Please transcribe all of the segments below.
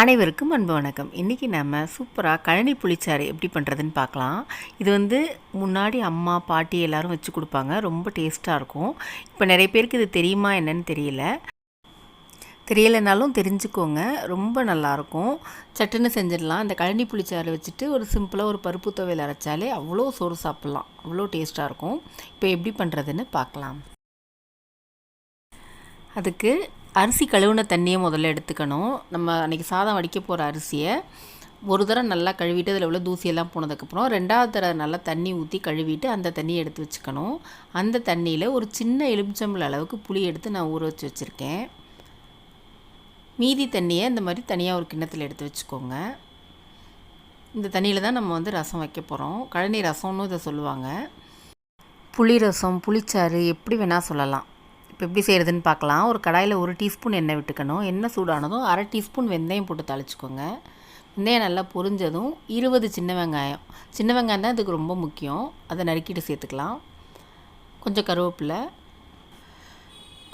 அனைவருக்கும் அன்பு வணக்கம். இன்றைக்கி நம்ம சூப்பராக கழனி புளிச்சாறு எப்படி பண்ணுறதுன்னு பார்க்கலாம். இது வந்து முன்னாடி அம்மா பாட்டி எல்லோரும் வச்சு கொடுப்பாங்க. ரொம்ப டேஸ்ட்டாக இருக்கும். இப்போ நிறைய பேருக்கு இது தெரியுமா என்னன்னு தெரியல. தெரியலைனாலும் தெரிஞ்சுக்கோங்க. ரொம்ப நல்லாயிருக்கும் சட்டுன்னு செஞ்சிடலாம். இந்த கழனி புளிச்சாறு வச்சுட்டு ஒரு சிம்பிளாக ஒரு பருப்பு துவையில் அரைச்சாலே அவ்வளோ சோறு சாப்பிட்லாம். அவ்வளோ டேஸ்ட்டாக இருக்கும். இப்போ எப்படி பண்ணுறதுன்னு பார்க்கலாம். அதுக்கு அரிசி கழுவுன தண்ணியை முதல்ல எடுத்துக்கணும். நம்ம அன்றைக்கி சாதம் வடிக்க போகிற அரிசியை ஒரு தடவை நல்லா கழுவிட்டு அதில் உள்ள தூசியெல்லாம் போனதுக்கப்புறம் ரெண்டாவது தடவை நல்லா தண்ணி ஊற்றி கழுவிட்டு அந்த தண்ணியை எடுத்து வச்சுக்கணும். அந்த தண்ணியில் ஒரு சின்ன எலுமிச்சம்பள அளவுக்கு புளி எடுத்து நான் ஊற வச்சு வச்சுருக்கேன். மீதி தண்ணியை இந்த மாதிரி தனியாக ஒரு கிண்ணத்தில் எடுத்து வச்சுக்கோங்க. இந்த தண்ணியில் தான் நம்ம வந்து ரசம் வைக்க போகிறோம் கழனி ரசம்னு இதை சொல்லுவாங்க. புளி ரசம் புளிச்சாறு எப்படி வேணால் சொல்லலாம். இப்போ எப்படி செய்கிறதுன்னு பார்க்கலாம். ஒரு கடாயில் ஒரு டீஸ்பூன் எண்ணெய் விட்டுக்கணும். எண்ணெய் சூடானதும் அரை டீஸ்பூன் வெந்தயம் போட்டு தாளிச்சிக்கோங்க. வெந்தயம் நல்லா பொரிஞ்சதும் இருபது சின்ன வெங்காயம். சின்ன வெங்காயம் தான் இதுக்கு ரொம்ப முக்கியம். அதை நறுக்கிட்டு சேர்த்துக்கலாம். கொஞ்சம் கருவேப்பிலை.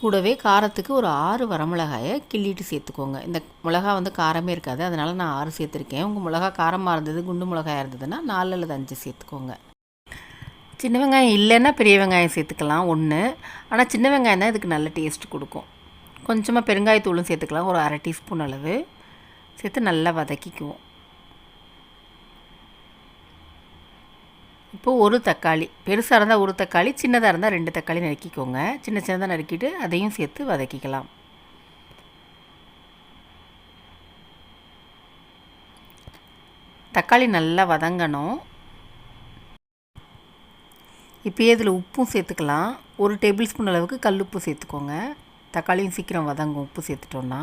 கூடவே காரத்துக்கு ஒரு ஆறு வரமிளகாயை கிள்ளிட்டு சேர்த்துக்கோங்க. இந்த மிளகா வந்து காரமே இருக்காது. அதனால் நான் ஆறு சேர்த்துருக்கேன். உங்கள் மிளகா காரமாக இருந்தது குண்டு மிளகாயாக இருந்ததுன்னா நாலு அல்லது அஞ்சு சேர்த்துக்கோங்க. சின்ன வெங்காயம் இல்லைன்னா பெரிய வெங்காயம் சேர்த்துக்கலாம் ஒன்று ஆனால் சின்ன வெங்காயம் தான் இதுக்கு நல்ல டேஸ்ட் கொடுக்கும். கொஞ்சமாக பெருங்காயத்தூளும் சேர்த்துக்கலாம் ஒரு அரை டீஸ்பூன் அளவு. சேர்த்து நல்லா வதக்கிக்குவோம். இப்போது ஒரு தக்காளி. பெருசாக இருந்தால் ஒரு தக்காளி சின்னதாக இருந்தால் ரெண்டு தக்காளி நறுக்கிக்கோங்க. சின்ன சின்னதாக நறுக்கிட்டு அதையும் சேர்த்து வதக்கிக்கலாம். தக்காளி நல்லா வதங்கணும். இப்போயே இதில் உப்பும் சேர்த்துக்கலாம். ஒரு டேபிள் ஸ்பூன் அளவுக்கு கல் உப்பு சேர்த்துக்கோங்க. தக்காளியும் சீக்கிரம் வதங்கும். உப்பு சேர்த்துட்டோன்னா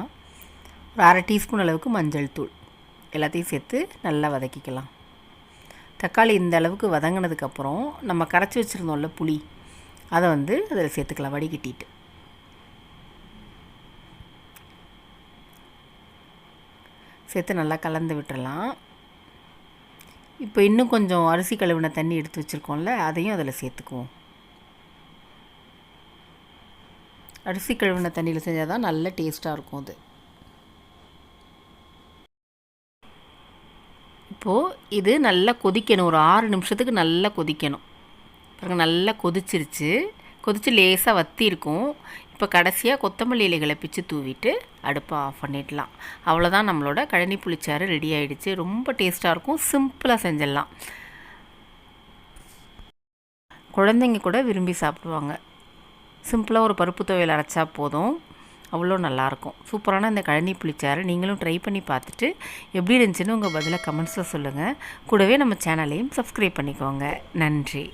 ஒரு அரை டீஸ்பூன் அளவுக்கு மஞ்சள் தூள். எல்லாத்தையும் சேர்த்து நல்லா வதக்கிக்கலாம். தக்காளி இந்த அளவுக்கு வதங்கினதுக்கப்புறம் நம்ம கரைச்சி வச்சுருந்தோம்ல புளி அதை வந்து அதில் சேர்த்துக்கலாம் வடிகட்டிட்டு. சேர்த்து நல்லா கலந்து விட்டுறலாம். இப்போ இன்னும் கொஞ்சம் அரிசி கழுவின தண்ணி எடுத்து வச்சுருக்கோம்ல அதையும் அதில் சேர்த்துக்குவோம். அரிசி கழுவின தண்ணியில் செஞ்சால் தான் நல்ல டேஸ்ட்டாக இருக்கும் அது. இப்போது இது நல்லா கொதிக்கணும் ஒரு ஆறு நிமிஷத்துக்கு நல்லா கொதிக்கணும். பாருங்கள் நல்லா கொதிச்சிருச்சு. கொதித்து லேசாக வத்தி இருக்கும் இப்போ கடைசியாக கொத்தமல்லி இலைகளை பிச்சு தூவிட்டு அடுப்பை ஆஃப் பண்ணிடலாம். அவ்வளோதான் நம்மளோட கழனி புளிச்சாறு ரெடி ஆகிடுச்சு ரொம்ப டேஸ்ட்டாக இருக்கும். சிம்பிளாக செஞ்சிடலாம். குழந்தைங்க கூட விரும்பி சாப்பிடுவாங்க. சிம்பிளாக ஒரு பருப்பு துவையல் அரைச்சா போதும். அவ்வளோ நல்லாயிருக்கும் சூப்பரான இந்த கழனி புளிச்சாறு நீங்களும் ட்ரை பண்ணி பார்த்துட்டு எப்படி இருந்துச்சுன்னு உங்கள் பதிலாக கமெண்ட்ஸில் சொல்லுங்கள் கூடவே நம்ம சேனலையும் சப்ஸ்கிரைப் பண்ணிக்கோங்க. நன்றி.